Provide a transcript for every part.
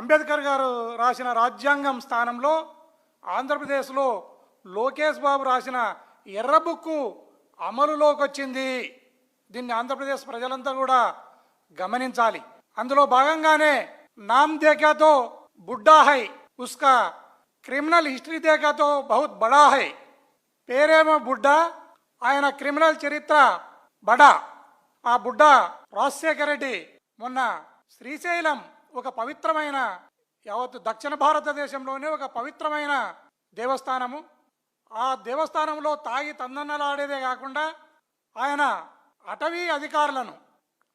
అంబేద్కర్ గారు రాసిన రాజ్యాంగం స్థానంలో ఆంధ్రప్రదేశ్లో లోకేష్ బాబు రాసిన ఎర్ర బుక్కు అమలులోకి వచ్చింది. దీన్ని ఆంధ్రప్రదేశ్ ప్రజలంతా కూడా గమనించాలి. అందులో భాగంగానే నామ్ దేఖాతో బుడ్డా హై ఉస్కా క్రిమినల్ హిస్టరీ దేఖాతో బహుత్ బడా హై. పేరేమో బుడ్డా ఆయన క్రిమినల్ చరిత్ర బడా. ఆ బుడ్డ రాజశేఖర రెడ్డి మొన్న శ్రీశైలం ఒక పవిత్రమైన యావత్ దక్షిణ భారతదేశంలోనే ఒక పవిత్రమైన దేవస్థానము. ఆ దేవస్థానంలో తాగి తందన్నలాడేదే కాకుండా ఆయన అటవీ అధికారులను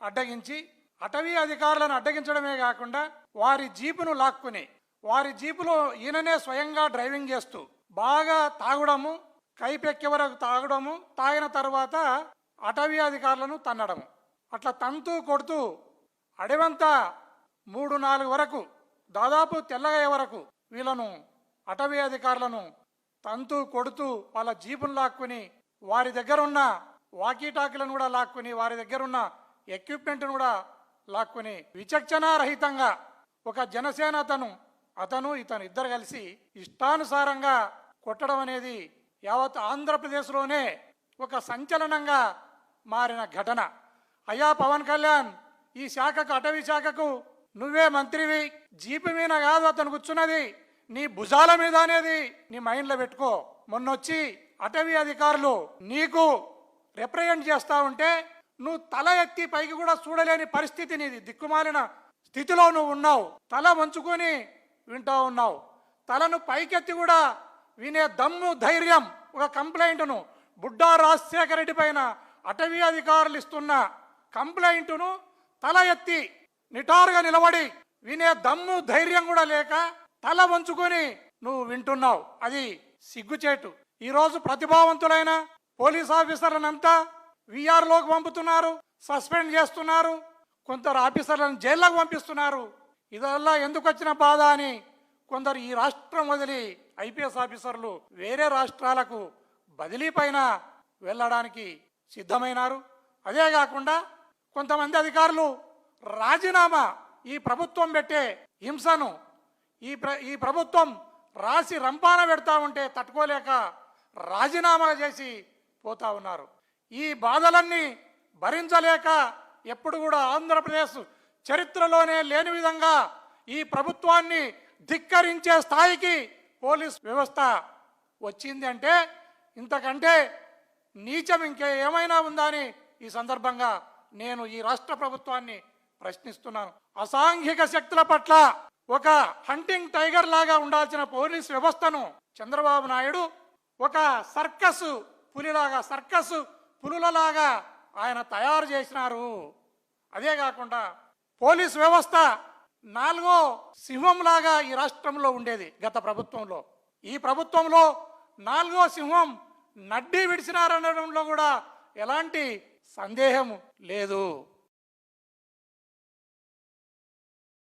అడ్డగించి అటవీ అధికారులను అడ్డగించడమే కాకుండా వారి జీపును లాక్కుని వారి జీపులో ఈయననే స్వయంగా డ్రైవింగ్ చేస్తూ బాగా తాగడము కైపెక్కే వరకు తాగడము తాగిన తర్వాత అటవీ అధికారులను తన్నడము. అట్లా తంతూ కొడుతూ అడవంతా మూడు నాలుగు వరకు దాదాపు తెల్లగయ్యే వరకు వీళ్ళను అటవీ అధికారులను తంతు కొడుతూ వాళ్ళ జీపును లాక్కుని వారి దగ్గర ఉన్న వాకీటాకీలను కూడా లాక్కుని వారి దగ్గర ఉన్న ఎక్విప్మెంట్ను కూడా లాక్కుని విచక్షణారహితంగా ఒక జనసేన అతను అతను ఇతను ఇద్దరు కలిసి ఇష్టానుసారంగా కొట్టడం అనేది యావత్ ఆంధ్రప్రదేశ్లోనే ఒక సంచలనంగా మారిన ఘటన. అయ్యా పవన్ కళ్యాణ్ ఈ శాఖకు అటవీ శాఖకు నువ్వే మంత్రివి జీపు మీద కాదు అతను కూర్చున్నది. నీ భుజాల మీద అనేది నీ మైండ్లో పెట్టుకో. మొన్నొచ్చి అటవీ అధికారులు నీకు రిప్రజెంట్ చేస్తా ఉంటే నువ్వు తల ఎత్తి పైకి కూడా చూడలేని పరిస్థితి నీది. దిక్కుమాలిన స్థితిలో నువ్వు ఉన్నావు. తల వంచుకొని వింటూ ఉన్నావు. తలను పైకెత్తి కూడా వినే దమ్ము ధైర్యం ఒక కంప్లైంట్ను. బుడ్డా రాజశేఖర రెడ్డి పైన అటవీ అధికారులు ఇస్తున్న కంప్లైంట్ను తల ఎత్తి నిటారుగా నిలబడి వినే దమ్ము ధైర్యం కూడా లేక తల వంచుకొని నువ్వు వింటున్నావు. అది సిగ్గుచేటు. ఈరోజు ప్రతిభావంతులైన పోలీస్ ఆఫీసర్లనంతా విఆర్లోకి పంపుతున్నారు సస్పెండ్ చేస్తున్నారు కొందరు ఆఫీసర్లను జైల్లోకి పంపిస్తున్నారు. ఇదల్లా ఎందుకు వచ్చిన బాధ అని కొందరు ఈ రాష్ట్రం వదిలి ఐపీఎస్ ఆఫీసర్లు వేరే రాష్ట్రాలకు బదిలీ పైన వెళ్ళడానికి సిద్ధమైనారు. అదే కాకుండా కొంతమంది అధికారులు రాజీనామా ఈ ప్రభుత్వం పెట్టే హింసను ఈ ప్ర ఈ ప్రభుత్వం రాసి రంపాన పెడతా ఉంటే తట్టుకోలేక రాజీనామా చేసి పోతా ఉన్నారు. ఈ బాధలన్నీ భరించలేక ఎప్పుడు కూడా ఆంధ్రప్రదేశ్ చరిత్రలోనే లేని విధంగా ఈ ప్రభుత్వాన్ని ధిక్కరించే స్థాయికి పోలీస్ వ్యవస్థ వచ్చింది అంటే ఇంతకంటే నీచం ఇంకే ఏమైనా ఉందా అని ఈ సందర్భంగా నేను ఈ రాష్ట్ర ప్రభుత్వాన్ని ప్రశ్నిస్తున్నాను. అసాంఘిక శక్తుల పట్ల ఒక హంటింగ్ టైగర్ లాగా ఉండాల్సిన పోలీస్ వ్యవస్థను చంద్రబాబు నాయుడు ఒక సర్కస్ పులిలాగా సర్కస్ పులులలాగా ఆయన తయారు చేసినారు. అదే కాకుండా పోలీస్ వ్యవస్థ నాలుగో సింహంలాగా ఈ రాష్ట్రంలో ఉండేది గత ప్రభుత్వంలో. ఈ ప్రభుత్వంలో నాలుగో సింహం నడ్డి విడిచినారనడంలో కూడా ఎలాంటి సందేహం లేదు.